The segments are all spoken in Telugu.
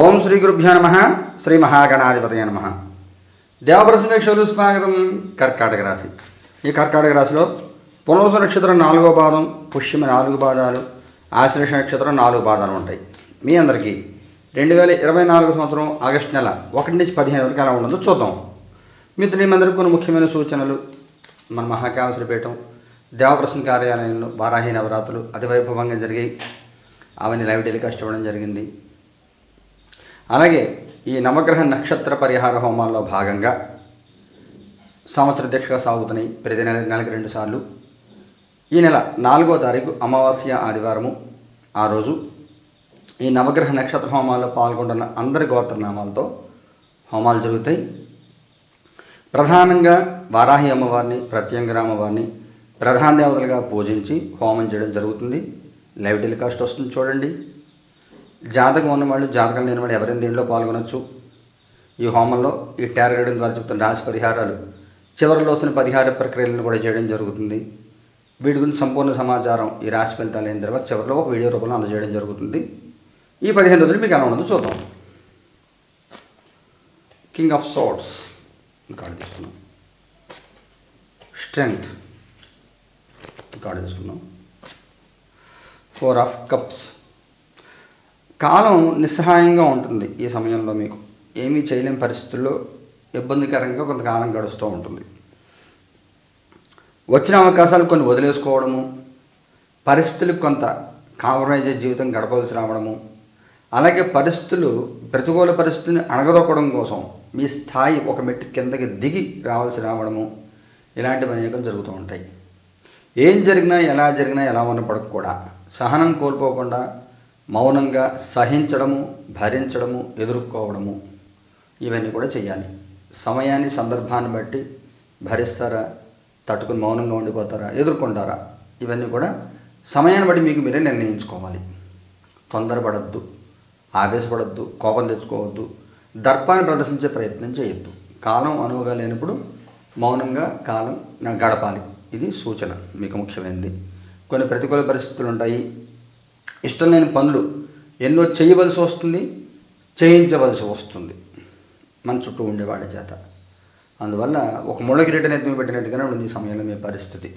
ఓం శ్రీ గురుభ్యో నమ శ్రీ మహాగణాధిపతయ నమ. దేవప్రసమేక్షలు స్వాగతం కర్కాటక రాశి. ఈ కర్కాటక రాశిలో పునోస నక్షత్రం నాలుగో పాదం పుష్యమి నాలుగు పాదాలు ఆశ్లేష నక్షత్రం నాలుగు పాదాలు ఉంటాయి. మీ అందరికీ రెండు వేల ఇరవై నాలుగు సంవత్సరం ఆగస్టు నెల ఒకటి నుంచి పదిహేను వరకు ఎలా ఉండదో చూద్దాం. మిత్రులందరికీ కొన్ని ముఖ్యమైన సూచనలు మన మహాకావసరి పీఠం దేవప్రసన్న కార్యాలయంలో వారాహి నవరాత్రులు అతి వైభవంగా జరిగాయి. అవన్నీ లైవ్ టెలికాస్ట్ ఇవ్వడం జరిగింది. అలాగే ఈ నవగ్రహ నక్షత్ర పరిహార హోమాల్లో భాగంగా సంవత్సర దీక్షగా సాగుతున్నాయి ప్రతి నెల నెలకి రెండు సార్లు. ఈ నెల నాలుగో తారీఖు అమావాస్య ఆదివారము ఆ రోజు. ఈ నవగ్రహ నక్షత్ర హోమాల్లో పాల్గొంటున్న అందరి గోత్రనామాలతో హోమాలు జరుగుతాయి. ప్రధానంగా వారాహి అమ్మవారిని ప్రత్యంగర అమ్మవారిని ప్రధాన దేవతలుగా పూజించి హోమం చేయడం జరుగుతుంది. లైవ్ టెలికాస్ట్ వస్తుంది చూడండి. జాతకం ఉన్నవాళ్ళు జాతకం లేని వాళ్ళు ఎవరైనా దీనిలో పాల్గొనొచ్చు. ఈ హోమంలో ఈ టార్గెట్ ద్వారా చెప్తున్న రాశి పరిహారాలు చివరిలో వస్తున్న పరిహార ప్రక్రియలను కూడా చేయడం జరుగుతుంది. వీటి గురించి సంపూర్ణ సమాచారం ఈ రాశి ఫలితాలు అయిన తర్వాత చివరిలో ఒక వీడియో రూపంలో అందజేయడం జరుగుతుంది. ఈ పదిహేను రోజులు మీకు ఎలా ఉండదు చూద్దాం. కింగ్ ఆఫ్ సోట్స్ కార్డు తీసుకున్నాం స్ట్రెంగ్త్ కార్డు తీసుకున్నాం ఫోర్ ఆఫ్ కప్స్ కాలం నిస్సహాయంగా ఉంటుంది ఈ సమయంలో మీకు. ఏమీ చేయలేని పరిస్థితుల్లో ఇబ్బందికరంగా కొంతకాలం గడుస్తూ ఉంటుంది. వచ్చిన అవకాశాలు కొన్ని వదిలేసుకోవడము పరిస్థితులకు కొంత కాంప్రమైజ్ జీవితం గడపవలసి రావడము అలాగే పరిస్థితులు ప్రతికూల పరిస్థితిని అణగదొక్కడం కోసం మీ స్థాయి ఒక మెట్టు కిందకి దిగి రావాల్సి రావడము ఇలాంటివి అనేకం జరుగుతూ ఉంటాయి. ఏం జరిగినా ఎలా జరిగినా ఎలా ఉన్నప్పటికి కూడా సహనం కోల్పోకుండా మౌనంగా సహించడము భరించడము ఎదుర్కోవడము ఇవన్నీ కూడా చేయాలి సమయాన్ని సందర్భాన్ని బట్టి భరిస్తారా తట్టుకుని మౌనంగా ఉండిపోతారా ఎదుర్కొంటారా ఇవన్నీ కూడా సమయాన్ని బట్టి మీకు మీరే నిర్ణయించుకోవాలి. తొందరపడద్దు ఆవేశపడద్దు కోపం తెచ్చుకోవద్దు దర్పాన్ని ప్రదర్శించే ప్రయత్నం చేయొద్దు. కాలం అనువుగా లేనప్పుడు మౌనంగా కాలం గడపాలి. ఇది సూచన మీకు ముఖ్యమైనది. కొన్ని ప్రతికూల పరిస్థితులు ఉంటాయి. ఇష్టం లేని పనులు ఎన్నో చేయవలసి వస్తుంది చేయించవలసి వస్తుంది. మన చుట్టూ ఉండేవాడి చేత. అందువల్ల ఒక ముళ్ళ కిరీటం ఎత్తుమి పెట్టినట్టుగానే ఉంది ఈ సమయంలో మీ పరిస్థితి.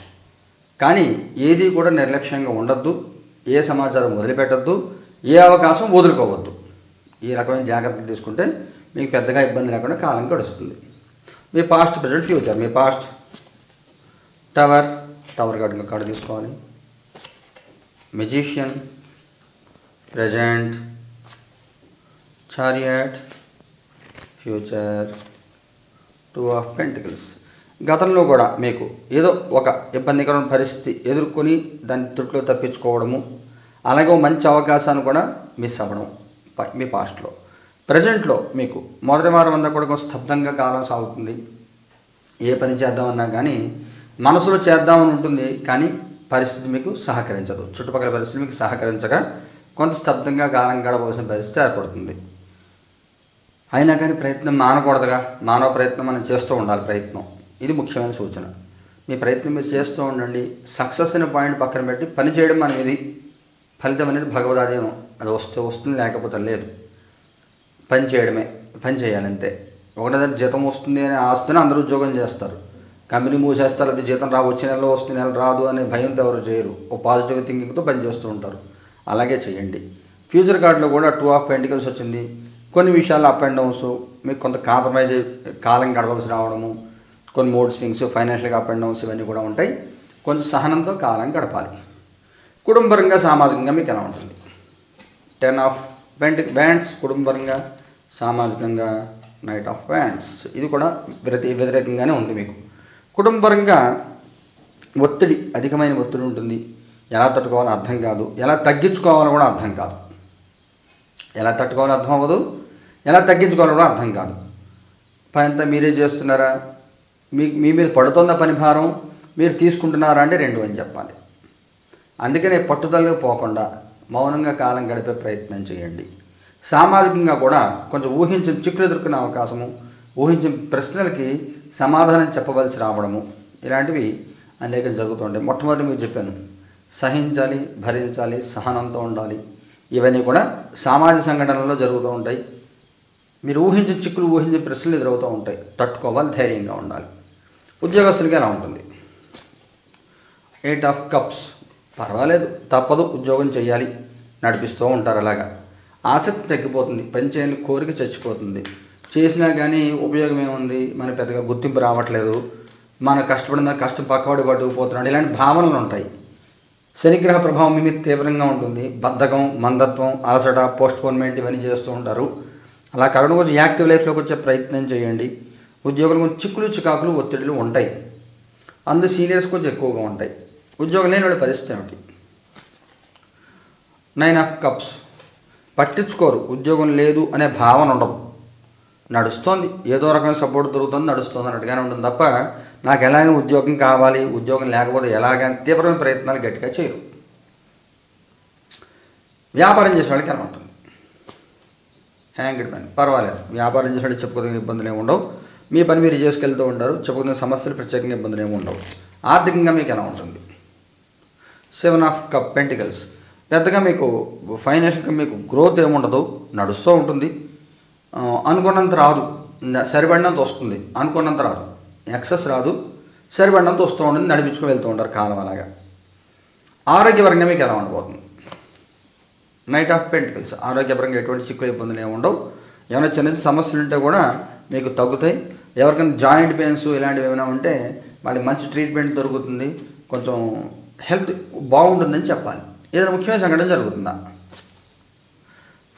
కానీ ఏది కూడా నిర్లక్ష్యంగా ఉండొద్దు ఏ సమాచారం వదిలిపెట్టద్దు ఏ అవకాశం వదులుకోవద్దు. ఈ రకమైన జాగ్రత్తలు తీసుకుంటే మీకు పెద్దగా ఇబ్బంది లేకుండా కాలం గడుస్తుంది. మీ పాస్ట్ ప్రజెంట్ ఫ్యూచర్ మీ past tower tower card card తీసుకోవాలి. Magician present chariot future two of pentacles గతంలో కూడా మీకు ఏదో ఒక ఇబ్బందికరమైన పరిస్థితి ఎదుర్కొని దాన్ని తృట్లో తప్పించుకోవడము అలాగే మంచి అవకాశాన్ని కూడా మిస్ అవ్వడం ప- మీ పాస్ట్లో ప్రజెంట్లో మీకు మొదటి వారం అంతా కూడా స్తబ్దంగా కాలం సాగుతుంది. ఏ పని చేద్దామన్నా కానీ మనసులో చేద్దామని ఉంటుంది కానీ పరిస్థితి మీకు సహకరించదు. చుట్టుపక్కల పరిస్థితి మీకు సహకరించగా కొంత స్తబ్దంగా కాలం గడవలసిన పరిస్థితి ఏర్పడుతుంది. అయినా కానీ ప్రయత్నం మానకూడదుగా. మానవ ప్రయత్నం మనం చేస్తూ ఉండాలి ప్రయత్నం. ఇది ముఖ్యమైన సూచన. మీ ప్రయత్నం మీరు చేస్తూ ఉండండి. సక్సెస్ అనే పాయింట్ పక్కన పెట్టి పని చేయడం మనం ఇది. ఫలితం అనేది భగవదాధీనం అది వస్తే వస్తుంది లేకపోతే లేదు. పని చేయడమే. పని చేయాలంతే ఒకటేదాన్ని జీతం వస్తుంది అనే ఆస్తేనే అందరూ ఉద్యోగం చేస్తారు. కంపెనీ మూసేస్తారు అది జీతం రా వచ్చే నెలలో వస్తుంది నెల రాదు అనే భయంతో ఎవరు చేయరు. ఓ పాజిటివ్ థింకింగ్తో పని చేస్తూ ఉంటారు. అలాగే చేయండి. ఫ్యూచర్ కార్డులో కూడా టూ ఆఫ్ పెంటికల్స్ వచ్చింది. కొన్ని విషయాలు అప్ అండ్ డౌన్స్ మీకు కొంత కాంప్రమైజ్ కాలం గడవలసి రావడము కొన్ని మోడ్ స్వింగ్స్ ఫైనాన్షియల్గా అప్ అండ్ డౌన్స్ ఇవన్నీ కూడా ఉంటాయి. కొంచెం సహనంతో కాలం గడపాలి. కుటుంబరంగా సామాజికంగా మీకు ఎలా ఉంటుంది? టెన్ ఆఫ్ బ్యాండ్ బ్యాండ్స్ కుటుంబరంగా సామాజికంగా నైట్ ఆఫ్ బ్యాండ్స్ ఇది కూడా వ్యతి వ్యతిరేకంగానే ఉంది మీకు. కుటుంబరంగా ఒత్తిడి అధికమైన ఒత్తిడి ఉంటుంది. ఎలా తట్టుకోవాలో అర్థం కాదు. ఎలా తగ్గించుకోవాలో కూడా అర్థం కాదు. ఎలా తట్టుకోవాలో అర్థం అవ్వదు. ఎలా తగ్గించుకోవాలో కూడా అర్థం కాదు. పని అంతా మీరే చేస్తున్నారా? మీ మీ మీద పడుతుందా పని భారం మీరు తీసుకుంటున్నారా అంటే రెండు అని చెప్పాలి. అందుకనే పట్టుదలకు పోకుండా మౌనంగా కాలం గడిపే ప్రయత్నం చేయండి. సామాజికంగా కూడా కొంచెం ఊహించిన చిక్కులు ఎదుర్కొనే అవకాశము ఊహించిన ప్రశ్నలకి సమాధానం చెప్పవలసి రావడము ఇలాంటివి అనేకం జరుగుతుంటాయి మొట్టమొదటి మీకు చెప్పాను. సహించాలి భరించాలి సహనంతో ఉండాలి. ఇవన్నీ కూడా సామాజిక సంఘటనలో జరుగుతూ ఉంటాయి. మీరు ఊహించే చిక్కులు ఊహించే ప్రశ్నలు ఎదురవుతూ ఉంటాయి. తట్టుకోవాలి ధైర్యంగా ఉండాలి. ఉద్యోగస్తులకి ఎలా ఉంటుంది? ఎయిట్ ఆఫ్ కప్స్ పర్వాలేదు తప్పదు ఉద్యోగం చేయాలి నడిపిస్తూ ఉంటారు అలాగా. ఆసక్తి తగ్గిపోతుంది పని కోరిక చచ్చిపోతుంది. చేసినా కానీ ఉపయోగం ఏముంది? మన పెద్దగా గుర్తింపు రావట్లేదు. మన కష్టపడిన కష్టం పక్కవాడు పట్టుకుపోతున్నాడు. ఇలాంటి భావనలు ఉంటాయి. శనిగ్రహ ప్రభావం మీ మీద తీవ్రంగా ఉంటుంది. బద్ధకం మందత్వం అలసట పోస్ట్పోన్మెంట్ ఇవన్నీ చేస్తూ ఉంటారు. అలా కాకుండా కొంచెం యాక్టివ్ లైఫ్లోకి వచ్చే ప్రయత్నం చేయండి. ఉద్యోగులు కొంచెం చిక్కులు చికాకులు ఒత్తిడులు ఉంటాయి. అందు సీనియర్స్ కొంచెం ఎక్కువగా ఉంటాయి. ఉద్యోగం లేని వాళ్ళ పరిస్థితి ఏమిటి? నైన్ ఆఫ్ కప్స్ పట్టించుకోరు. ఉద్యోగం లేదు అనే భావన ఉండదు. నడుస్తోంది. ఏదో రకమైన సపోర్ట్ దొరుకుతుంది నడుస్తుంది అన్నట్టుగానే ఉంటుంది తప్ప నాకు ఎలాగైనా ఉద్యోగం కావాలి ఉద్యోగం లేకపోతే ఎలాగైనా తీవ్రమైన ప్రయత్నాలు గట్టిగా చేయరు. వ్యాపారం చేసే వాళ్ళకి ఎలా ఉంటుంది హ్యాంగిడ్ పని పర్వాలేదు. వ్యాపారం చేసే వాళ్ళకి చెప్పుకోదగిన ఇబ్బందులు ఏమి ఉండవు. మీ పని మీరు చేసుకెళ్తూ ఉంటారు చెప్పుకునే సమస్యలు ప్రత్యేకంగా ఇబ్బందులు ఏమి ఉండవు. ఆర్థికంగా మీకు ఎలా ఉంటుంది? సెవెన్ ఆఫ్ కప్ పెంటికల్స్ పెద్దగా మీకు ఫైనాన్షియల్గా మీకు గ్రోత్ ఏముండదు నడుస్తూ ఉంటుంది. అనుకున్నంత రాదు. సరిపడినంత వస్తుంది. అనుకున్నంత రాదు. ఎక్సెస్ రాదు సరిపడినంత వస్తూ ఉంటుంది నడిపించుకుని వెళ్తూ ఉంటారు కాలం అలాగా. ఆరోగ్యపరంగా మీకు ఎలా ఉండబోతుంది? నైట్ ఆఫ్ పెంటికల్స్ ఆరోగ్యపరంగా ఎటువంటి చిక్కులు ఇబ్బందులు ఏమి ఉండవు. ఏమైనా చిన్న చిన్న సమస్యలు ఉంటే కూడా మీకు తగ్గుతాయి. ఎవరికైనా జాయింట్ పెయిన్స్ ఇలాంటివి ఏమైనా ఉంటే వాళ్ళకి మంచి ట్రీట్మెంట్ దొరుకుతుంది. కొంచెం హెల్త్ బాగుంటుందని చెప్పాలి. ఏదైనా ముఖ్యమైన సంఘటన జరుగుతుందా?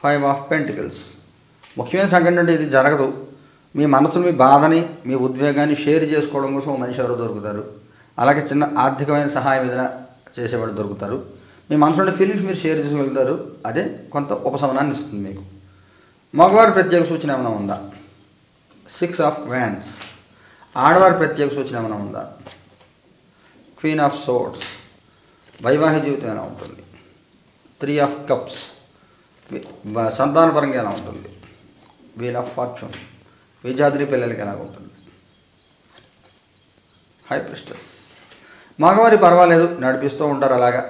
ఫైవ్ ఆఫ్ పెంటికల్స్ ముఖ్యమైన సంఘటన అంటే ఇది జరగదు. మీ మనసును మీ బాధని మీ ఉద్వేగాన్ని షేర్ చేసుకోవడం కోసం ఓ మనిషి ఎవరు దొరుకుతారు. అలాగే చిన్న ఆర్థికమైన సహాయం ఏదైనా చేసేవాడు దొరుకుతారు. మీ మనసులో ఫీలింగ్స్ మీరు షేర్ చేసుకోగలుగుతారు. అదే కొంత ఉపశమనాన్ని ఇస్తుంది మీకు. మగవారి ప్రత్యేక సూచన ఏమైనా ఉందా? సిక్స్ ఆఫ్ వ్యాన్స్ ఆడవారి ప్రత్యేక సూచన ఏమైనా ఉందా? క్వీన్ ఆఫ్ సోట్స్ వైవాహిక జీవితం ఎలా ఉంటుంది? త్రీ ఆఫ్ కప్స్ సంతానపరంగా ఎలా ఉంటుంది? వీల్ ఆఫ్ ఫార్చ్యూన్ విద్యార్థిని పిల్లలకి ఎలా ఉంటుంది? హై ప్రిస్టస్ మగవారి పర్వాలేదు నడిపిస్తూ ఉంటారు అలాగా.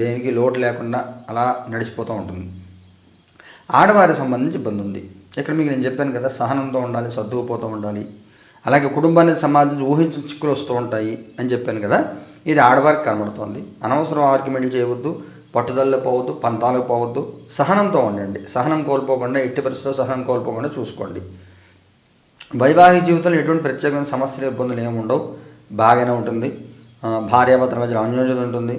దేనికి లోటు లేకుండా అలా నడిచిపోతూ ఉంటుంది. ఆడవారికి సంబంధించి ఇబ్బంది ఉంది. ఇక్కడ మీకు నేను చెప్పాను కదా సహనంతో ఉండాలి సర్దుకుపోతూ ఉండాలి. అలాగే కుటుంబానికి సంబంధించి ఊహించిన చిక్కులు వస్తూ ఉంటాయి అని చెప్పాను కదా ఇది ఆడవారికి కనబడుతోంది. అనవసరం ఆర్గ్యుమెంట్లు చేయవద్దు పట్టుదలలో పోవద్దు పంతాలకు పోవద్దు. సహనంతో ఉండండి. సహనం కోల్పోకుండా ఎట్టి పరిస్థితుల్లో సహనం కోల్పోకుండా చూసుకోండి. వైవాహిక జీవితంలో ఎటువంటి ప్రత్యేకమైన సమస్యలు ఇబ్బందులు ఏమి ఉండవు. బాగానే ఉంటుంది. భార్యాభర్తల మధ్య అన్యోన్యత ఉంటుంది.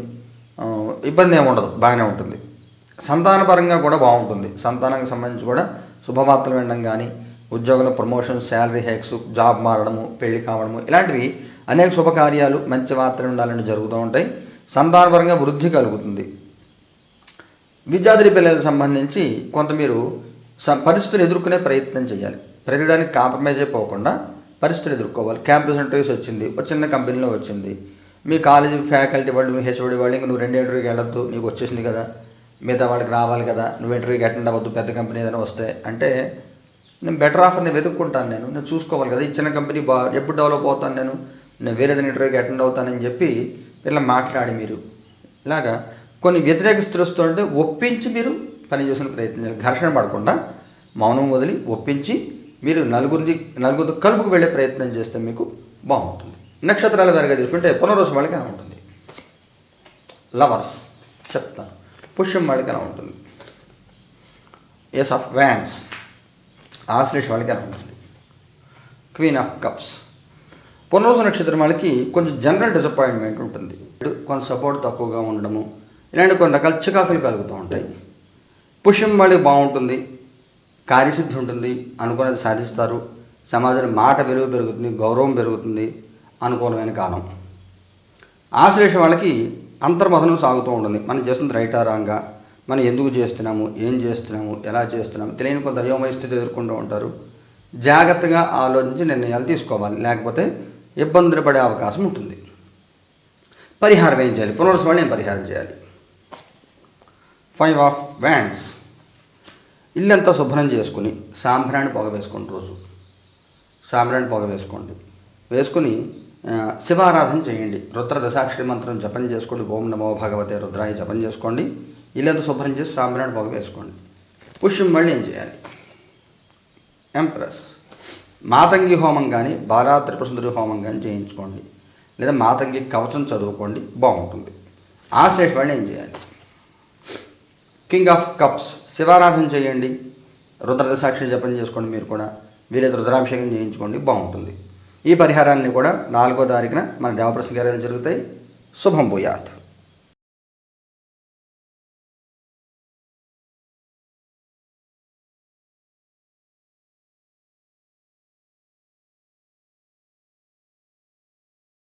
ఇబ్బంది ఏమి ఉండదు. బాగానే ఉంటుంది. సంతానపరంగా కూడా బాగుంటుంది. సంతానానికి సంబంధించి కూడా శుభవార్తలు వినడం కానీ ఉద్యోగంలో ప్రమోషన్ శాలరీ హైక్స్ జాబ్ మారడము పెళ్ళి కావడము ఇలాంటివి అనేక శుభకార్యాలు మంచి వార్తలు ఉండాలని జరుగుతూ ఉంటాయి. సంతానపరంగా వృద్ధి కలుగుతుంది. విద్యార్థి పిల్లలకు సంబంధించి కొంత మీరు పరిస్థితులు ఎదుర్కొనే ప్రయత్నం చేయాలి. ప్రతిదానికి కాంప్రమైజ్ అయిపోకుండా పరిస్థితులు ఎదుర్కోవాలి. క్యాంపస్ ఇంటర్వ్యూస్ వచ్చింది. ఒక చిన్న కంపెనీలో వచ్చింది. మీ కాలేజీ ఫ్యాకల్టీ వాళ్ళు మీ హెచ్ఓడి వాళ్ళు ఇంక నువ్వు రెండు ఇంటర్వ్యూకి వెళ్ళొద్దు నీకు వచ్చేసింది కదా. మిగతా వాళ్ళకి రావాలి కదా. నువ్వు ఇంటర్వ్యూకి అటెండ్ అవ్వద్దు పెద్ద కంపెనీ ఏదైనా వస్తే. అంటే నేను బెటర్ ఆఫర్ నేను వెతుక్కుంటాను నేను. నేను చూసుకోవాలి కదా. ఈ చిన్న కంపెనీ బా ఎప్పుడు డెవలప్ అవుతాను నేను? నేను వేరే ఏదైనా ఇంటర్వ్యూకి అటెండ్ అవుతానని చెప్పి ఇలా మాట్లాడి మీరు. ఇలాగా కొన్ని వ్యతిరేక స్థితి వస్తుంటే ఒప్పించి మీరు పని చేసిన ప్రయత్నం ఘర్షణ పడకుండా మౌనం వదిలి ఒప్పించి మీరు నలుగురిని నలుగురు కలుపుకు వెళ్ళే ప్రయత్నం చేస్తే మీకు బాగుంటుంది. నక్షత్రాల వారిగా తీసుకుంటే పునరోజు వాళ్ళకి ఎలా ఉంటుంది. లవర్స్ చెప్తాను. పుష్యం వాళ్ళకి ఎలా ఉంటుంది. ఎస్ ఆఫ్ వ్యాండ్స్ ఆశ్లేష వాళ్ళకి ఎలా ఉంటుంది. క్వీన్ ఆఫ్ కప్స్ పునరోజు నక్షత్రం వాళ్ళకి కొంచెం జనరల్ డిసప్పాయింట్మెంట్ ఉంటుంది. కొంచెం సపోర్ట్ తక్కువగా ఉండడము ఇలాంటి కొన్ని రకాల చికాకులు కలుగుతూ ఉంటాయి. పుష్యం వాళ్ళకి బాగుంటుంది. కార్యసిద్ధి ఉంటుంది అనుకున్నది సాధిస్తారు సమాజంలో మాట విలువ పెరుగుతుంది గౌరవం పెరుగుతుంది అనుకూలమైన కాలం. ఆశ్లేష వాళ్ళకి అంతర్మథనం సాగుతూ ఉంటుంది. మనం చేస్తుంది రైటా రాంగా మనం ఎందుకు చేస్తున్నాము ఏం చేస్తున్నాము ఎలా చేస్తున్నాము తెలియని కొంత అయోమయ స్థితి ఎదుర్కొంటూ ఉంటారు. జాగ్రత్తగా ఆలోచించి నిర్ణయాలు తీసుకోవాలి. లేకపోతే ఇబ్బందులు పడే అవకాశం ఉంటుంది. పరిహారం ఏం చేయాలి? పునరుద్ధరణ ఏం పరిహారం చేయాలి? ఫైవ్ ఆఫ్ వ్యాండ్స్ ఇల్లంతా శుభ్రం చేసుకుని సాంబ్రాణి పొగ వేసుకోండి రోజు. సాంబ్రాణి పొగ వేసుకోండి. వేసుకుని శివారాధన చేయండి. రుద్ర దశాక్షరి మంత్రం జపం చేసుకోండి. ఓం నమో భగవతే రుద్రాయ జపం చేసుకోండి. ఇల్లంతా శుభ్రం చేసి సాంబ్రాణి పొగ వేసుకోండి. పుష్యం మళ్ళీ ఏం చేయాలి? ఎంప్రెస్ మాతంగి హోమం కానీ బారాత్రి ప్రసుందరి హోమం కానీ చేయించుకోండి. లేదా మాతంగి కవచం చదువుకోండి. బాగుంటుంది. ఆ వాళ్ళు ఏం చేయాలి? కింగ్ ఆఫ్ కప్స్ శివారాధన చేయండి. రుద్రత సాక్షి జపం చేసుకోండి మీరు కూడా. వీలైతే రుద్రాభిషేకం చేయించుకోండి బాగుంటుంది. ఈ పరిహారాన్ని కూడా నాలుగో తారీఖున మన దేవప్రసంగారాలు జరుగుతాయి. శుభం భూయాత్.